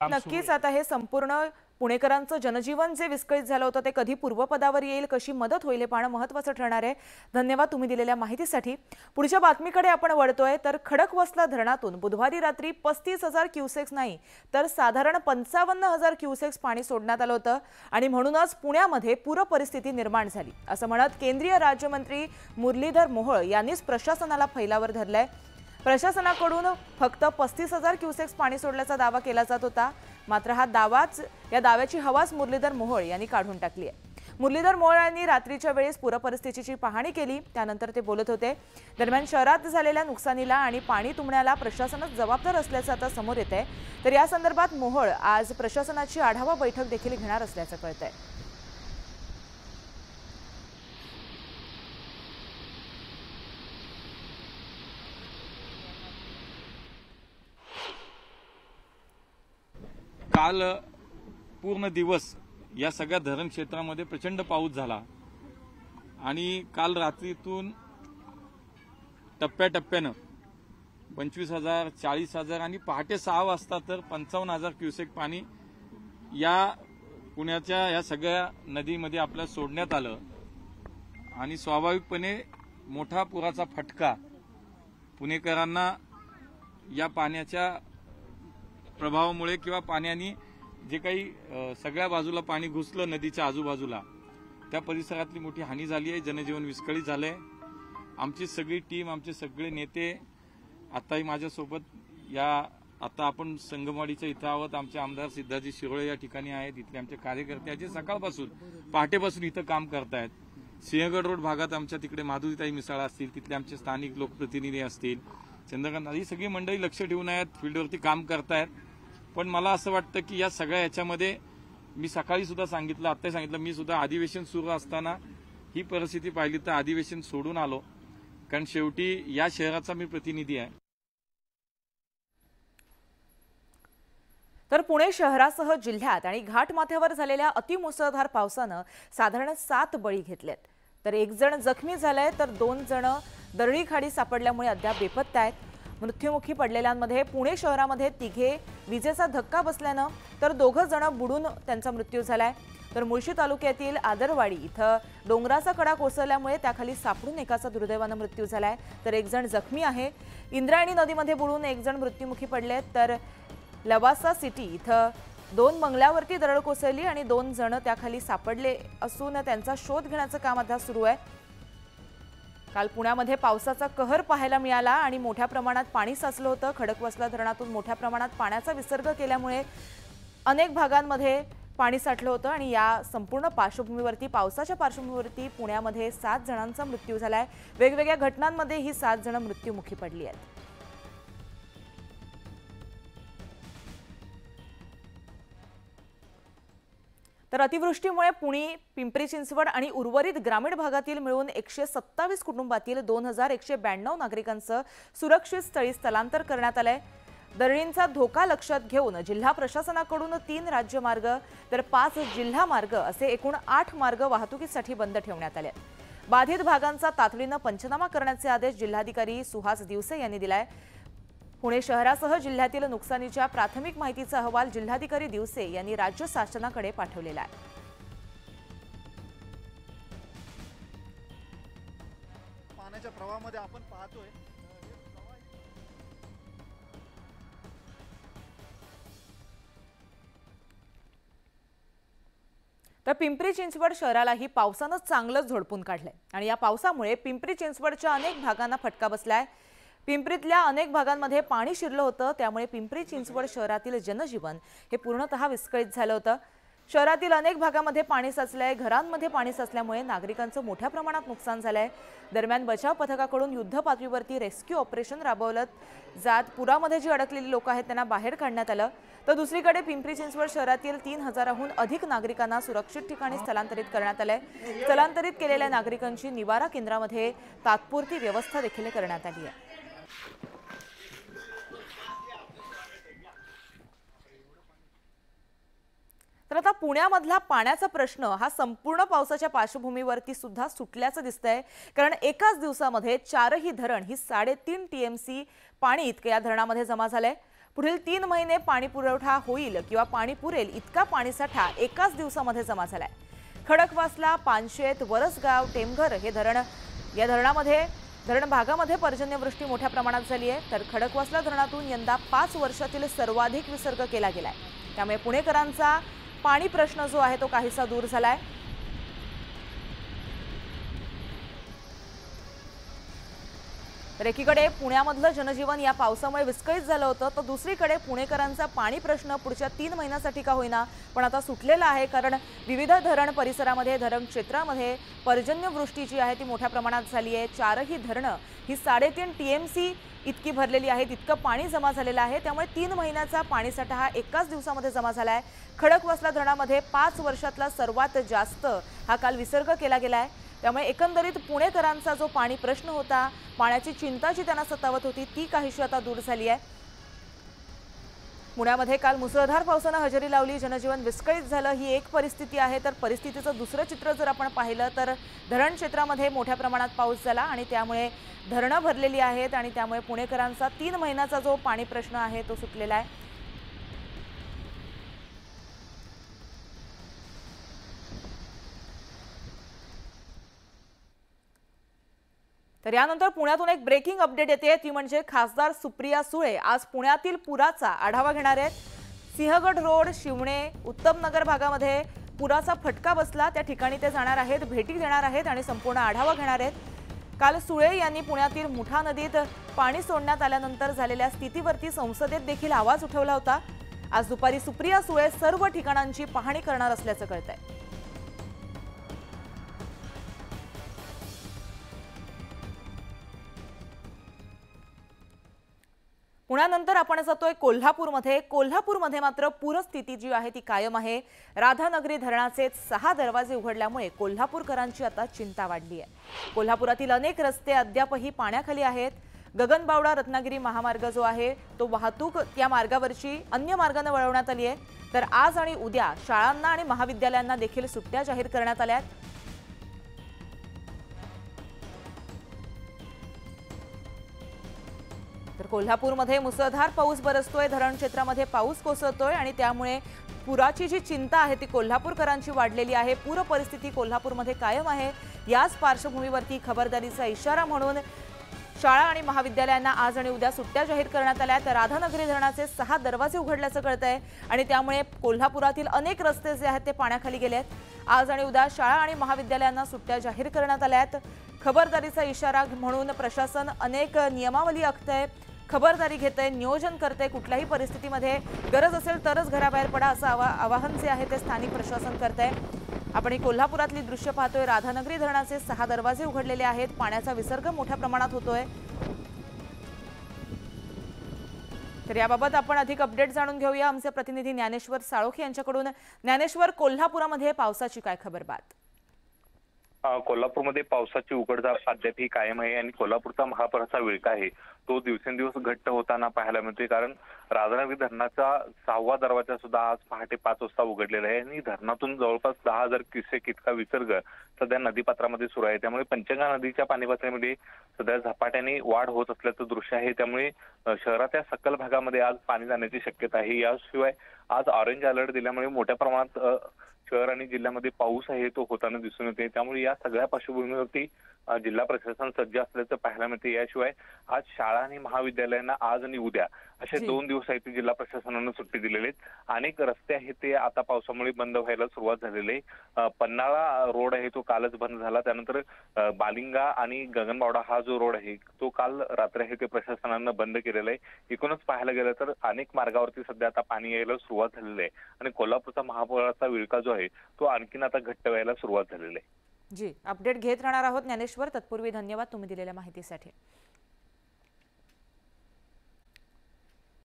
नक्कीच आता हे संपूर्ण पुणेकरांचं जनजीवन जे विस्कळीत झालं होतं ते कधी पूर्वपदावर येईल कशी मदत होईल हे पाहणं महत्त्वाचं ठरणार आहे. धन्यवाद तुम्ही दिलेल्या माहितीसाठी. पुढच्या बातमीकडे आपण वळतोय तर खडकवासला धरणातून बुधवारी रात्री पस्तीस हजार क्युसेक्स नाही तर साधारण पंचावन्न हजार क्युसेक्स पाणी सोडण्यात आलं होतं आणि म्हणूनच पुण्यामध्ये पूर परिस्थिती निर्माण झाली. असं म्हणत केंद्रीय राज्यमंत्री मुरलीधर मोहोळ यांनीच प्रशासनाला फैलावर धरलंय. प्रशासनाकडून फक्त पस्तीस हजार क्युसेक्स पाणी सोडल्याचा दावा केला जात होता. मात्र हा दावाच या दाव्याची हवाच मुरलीधर मोहोळ यांनी काढून टाकली आहे. मुरलीधर मोहोळ यांनी रात्रीच्या वेळेस पूरपरिस्थितीची पाहणी केली. त्यानंतर ते बोलत होते दरम्यान शहरात झालेल्या नुकसानीला आणि पाणी तुंबण्याला प्रशासनच जबाबदार असल्याचं आता समोर येत आहे तर या संदर्भात मोहोळ आज प्रशासनाची आढावा बैठक देखील घेणार असल्याचं कळत आहे काल पूर्ण दिवस या सगळ्या धरण क्षेत्रामध्ये प्रचंड पाऊस झाला. आणि काल रात्रीतून टप्प्याटप्प्यानं पंचवीस हजार चाळीस हजार आणि पहाटे सहा वाजता तर पंचावन्न हजार क्युसेक पाणी या पुण्याच्या या सगळ्या नदीमध्ये आपल्याला सोडण्यात आलं. आणि स्वाभाविकपणे मोठा पुराचा फटका पुणेकरांना या पाण्याच्या प्रभावामुळे किंवा पाण्याने जे काही सगळ्या बाजूला पाणी घुसलं नदीच्या आजूबाजूला त्या परिसरातली मोठी हानी झाली आहे जनजीवन विस्कळीत झालंय. आमची सगळी टीम आमचे सगळे नेते आताही माझ्यासोबत या आता आपण संगमवाडीच्या इथं आहोत. आमचे आमदार सिद्धाजी शिरोळे या ठिकाणी आहेत. इथले आमचे कार्यकर्ते जे सकाळपासून पहाटेपासून इथं काम करतायत. सिंहगड रोड भागात आमच्या तिकडे माधुरीताई मिसाळ असतील तिथले आमचे स्थानिक लोकप्रतिनिधी असतील. चंद्रकांत ही सगळी मंडळी लक्ष ठेवून आहेत फील्डवरती काम करतायत. पण मला असं वाटतं की या सगळ्या याच्यामध्ये मी सकाळी सुद्धा सांगितलं आत्ताही सांगितलं मी सुद्धा अधिवेशन सुरू असताना ही परिस्थिती पाहिली तर अधिवेशन सोडून आलो. कारण शेवटी या शहराचा मी प्रतिनिधी आहे. तर पुणे शहरासह जिल्ह्यात आणि घाटमाथ्यावर झालेल्या अतिमुसळधार पावसानं साधारण सात बळी घेतलेत. तर एक जण जखमी झालाय तर दोन जण दरडी खाडी सापडल्यामुळे अद्याप बेपत्ता आहेत. मृत्युमुखी पडलेल्यांमध्ये पुणे शहरामध्ये तिघे विजेचा धक्का बसल्यानं तर दोघं जण बुडून त्यांचा मृत्यू झालाय. तर मुळशी तालुक्यातील आदरवाडी इथं डोंगराचा कडा कोसळल्यामुळे त्याखाली सापडून एकाचा दुर्दैवानं मृत्यू झालाय. तर एक जण जखमी आहे. इंद्रायणी नदीमध्ये बुडून एक जण मृत्युमुखी पडलेत तर लवासा सिटी इथं दोन बंगल्यावरती दरड कोसळली आणि दोन जण त्याखाली सापडले असून त्यांचा शोध घेण्याचं काम आता सुरू आहे. काल पुण्यामध्ये पावसाचा कहर पाहायला मिळाला आणि मोठ्या प्रमाणात पाणी साचलं होतं. खडकवासला धरणातून मोठ्या प्रमाणात पाण्याचा विसर्ग केल्यामुळे अनेक भागांमध्ये पाणी साठलं होतं आणि या संपूर्ण पार्श्वभूमीवरती पावसाच्या पार्श्वभूमीवरती पुण्यामध्ये सात जणांचा मृत्यू झाला आहे वेगवेगळ्या घटनांमध्ये ही सात जण मृत्युमुखी पडली आहेत. तर अतिवृष्टीमुळे पुणे पिंपरी चिंचवड आणि उर्वरित ग्रामीण भागातील मिळून एकशे सत्तावीस कुटुंबातील दोन हजार एकशे ब्याण्णव नागरिकांचं सुरक्षित स्थळी स्थलांतर करण्यात आलंय. दरडींचा धोका लक्षात घेऊन जिल्हा प्रशासनाकडून तीन राज्यमार्ग तर पाच जिल्हा मार्ग असे एकूण आठ मार्ग वाहतुकीसाठी बंद ठेवण्यात आले. बाधित भागांचा तातडीनं पंचनामा करण्याचे आदेश जिल्हाधिकारी सुहास दिवसे यांनी दिलाय. पुणे शहरासह जिल्ह्यातील नुकसानीच्या प्राथमिक माहितीचा अहवाल जिल्हाधिकारी दिवसे यांनी राज्य शासनाकडे पाठवलेला आहे. पाण्याच्या प्रवाहामध्ये आपण पाहतोय. तर पिंपरी चिंचवड शहरालाही पावसानं चांगलंच झोडपून काढलंय. आणि या पावसामुळे पिंपरी चिंचवडच्या अनेक भागांना फटका बसलाय. पिंपरीतल्या अनेक भागांमध्ये पाणी शिरलं होतं त्यामुळे पिंपरी चिंचवड शहरातील जनजीवन हे पूर्णतः विस्कळीत झालं होतं. शहरातील अनेक भागामध्ये पाणी साचलंय घरांमध्ये पाणी साचल्यामुळे नागरिकांचं मोठ्या प्रमाणात नुकसान झालंय. दरम्यान बचाव पथकाकडून युद्ध पातळीवरती रेस्क्यू ऑपरेशन राबवलं जात पुरामध्ये जी अडकलेली लोक आहेत त्यांना बाहेर काढण्यात आलं. तर दुसरीकडे पिंपरी चिंचवड शहरातील तीन हजाराहून अधिक नागरिकांना सुरक्षित ठिकाणी स्थलांतरित करण्यात आलंय. स्थलांतरित केलेल्या नागरिकांची निवारा केंद्रामध्ये तात्पुरती व्यवस्था देखील करण्यात आली आहे. तर आता पुण्यामधला पाण्याचा प्रश्न हा संपूर्ण पावसाच्या पार्श्वभूमीवरती सुद्धा सुटल्याचं दिसतंय. कारण एकाच दिवसामध्ये चारही धरण ही साडेतीन टीएमसी पाणी इतकं या धरणामध्ये जमा झालंय. पुढील तीन महिने पाणी पुरवठा होईल किंवा पाणी पुरेल इतका पाणीसाठा एकाच दिवसामध्ये जमा झालाय. खडकवासला पानशेत वरसगाव टेमघर हे धरण या धरणामध्ये धरण भागामध्ये पर्जन्यवृष्टी मोठ्या प्रमाणात झाली आहे. तर खडकवासला धरणातून यंदा पाच वर्षातील सर्वाधिक विसर्ग केला गेलाय. त्यामुळे पुणेकरांचा पाणी प्रश्न जो आहे तो काहीसा दूर झाला आहे तर एकीकडे पुण्यामधलं जनजीवन या पावसामुळे विस्कळीत झालं होतं. तर दुसरीकडे पुणेकरांचा पाणी प्रश्न पुढच्या तीन महिन्यासाठी का होईना? पण आता सुटलेला आहे कारण विविध धरण परिसरामध्ये धरण क्षेत्रामध्ये पर्जन्यवृष्टी जी आहे ती मोठ्या प्रमाणात झाली आहे. चारही धरणं ही साडेतीन टी एम सी इतकी भरलेली आहेत इतकं पाणी जमा झालेलं आहे. त्यामुळे तीन महिन्याचा पाणीसाठा हा एकाच दिवसामध्ये जमा झाला आहे खडकवासला धरणामध्ये पाच वर्षातला सर्वात जास्त हा काल विसर्ग केला गेला आहे त्यामुळे एकंदरीत पुणेकरांचा जो पाणी प्रश्न होता पाण्याची चिंता जी त्यांना सतावत होती ती काहीशी आता दूर झाली आहे. पुण्यामध्ये काल मुसळधार पावसानं हजेरी लावली जनजीवन विस्कळीत झालं ही एक परिस्थिती आहे. तर परिस्थितीचं दुसरं चित्र जर आपण पाहिलं तर धरण क्षेत्रामध्ये मोठ्या प्रमाणात पाऊस झाला आणि त्यामुळे धरणं भरलेली आहेत आणि त्यामुळे पुणेकरांचा तीन महिन्याचा जो पाणी प्रश्न आहे तो सुटलेला आहे. तर यानंतर पुण्यातून एक ब्रेकिंग अपडेट येते. ती म्हणजे खासदार सुप्रिया सुळे आज पुण्यातील पुराचा आढावा घेणार आहेत. सिंहगड रोड शिवणे उत्तम नगर भागामध्ये पुराचा फटका बसला. त्या ठिकाणी ते जाणार आहेत भेटी देणार आहेत आणि संपूर्ण आढावा घेणार आहेत. काल सुळे यांनी पुण्यातील मुठा नदीत पाणी सोडण्यात आल्यानंतर झालेल्या स्थितीवरती संसदेत देखील आवाज उठवला होता. आज दुपारी सुप्रिया सुळे सर्व ठिकाणांची पाहणी करणार असल्याचं कळतंय. पुण्यानंतर आपण जातोय कोल्हापूरमध्ये. कोल्हापूरमध्ये मात्र पूरस्थिती जी आहे ती कायम आहे. राधानगरी धरणाचे सहा दरवाजे उघडल्यामुळे कोल्हापूरकरांची आता चिंता वाढली आहे. कोल्हापुरातील अनेक रस्ते अद्यापही पाण्याखाली आहेत. गगनबावडा रत्नागिरी महामार्ग जो आहे तो वाहतूक या मार्गावरची अन्य मार्गाने वळवण्यात आली आहे. तर आज आणि उद्या शाळांना आणि महाविद्यालयांना देखील सुट्ट्या जाहीर करण्यात आल्या आहेत. तर कोल्हापूरमध्ये मुसळधार पाऊस बरसतोय. धरण क्षेत्रामध्ये पाऊस कोसळतोय आणि त्यामुळे पुराची जी चिंता आहे ती कोल्हापूरकरांची वाढलेली आहे. पूर परिस्थिती कोल्हापूरमध्ये कायम आहे. याच पार्श्वभूमीवरती खबरदारीचा इशारा म्हणून शाळा आणि महाविद्यालयांना आज आणि उद्या सुट्ट्या जाहीर करण्यात आल्या तर राधानगरी धरणाचे सहा दरवाजे उघडल्याचं कळतंय आणि त्यामुळे कोल्हापुरातील अनेक रस्ते जे आहेत ते पाण्याखाली गेले आहेत. आज आणि उद्या शाळा आणि महाविद्यालयांना सुट्ट्या जाहीर करण्यात आल्या आहेत. खबरदारीचा इशारा म्हणून प्रशासन अनेक नियमावली आखतंय. खबरदारी घेत आहे नियोजन करते आहे कुठल्याही परिस्थितीमध्ये गरज असेल तरच घराबाहेर पडा असं आवा आवाहन जे आहे ते स्थानिक प्रशासन करत आहे आपण ही कोल्हापुरातली दृश्य पाहतोय. राधानगरी धरणाचे सहा दरवाजे उघडलेले आहेत. पाण्याचा विसर्ग मोठ्या प्रमाणात होतोय. तर याबाबत आपण अधिक अपडेट जाणून घेऊया. आमचे प्रतिनिधी ज्ञानेश्वर साळोखे यांच्याकडून. ज्ञानेश्वर कोल्हापुरामध्ये पावसाची काय खबर बात कोल्हापूरमध्ये पावसाची उघडझाप अद्यापही कायम आहे आणि कोल्हापूरचा महापुराचा विळका आहे. तो दिवसेंदिवस घट्ट होताना पाहायला मिळतोय. कारण राधानगरी धरणाचा सहावा दरवाजा सुद्धा आज पहाटे पाच वाजता उघडलेला आहे आणि धरणातून जवळपास दहा हजार क्युसेक इतका विसर्ग सध्या नदीपात्रामध्ये सुरू आहे. त्यामुळे पंचगंगा नदीच्या पाणी पातळीमध्ये सध्या झपाट्याने वाढ होत असल्याचं दृश्य आहे. त्यामुळे अ, शहराच्या सकल भागामध्ये आज पाणी जाण्याची शक्यता आहे. याशिवाय आज ऑरेंज अलर्ट दिल्यामुळे मोठ्या प्रमाणात शहर आणि जिल्ह्यामध्ये पाऊस आहे तो होताना दिसून येते त्यामुळे या सगळ्या पार्श्वभूमीवरती जिल्हा प्रशासन सज्ज असल्याचं पाहायला मिळते. याशिवाय आज शाळा आणि महाविद्यालयांना आज आणि उद्या असे. दोन दिवस आहेत ते जिल्हा प्रशासनानं सुट्टी दिलेली आहेत. अनेक रस्ते आहेत ते आता पावसामुळे बंद व्हायला सुरुवात झालेली आहे. अ, पन्हाळा रोड आहे तो कालच बंद झाला. त्यानंतर बालिंगा आणि गगनबावडा हा जो रोड आहे तो काल रात्री आहे ते प्रशासनानं बंद केलेला आहे. एकूणच पाहायला गेलं तर अनेक मार्गावरती सध्या आता पाणी यायला सुरुवात झालेली आहे. आणि कोल्हापूरचा महापुराचा विळका जो आहे तो आणखीन आता घट्ट व्हायला सुरुवात झालेली आहे. जी अपडेट घेत राहणार आहोत ज्ञानेश्वर. तत्पूर्वी धन्यवाद तुम्ही दिलेल्या माहितीसाठी.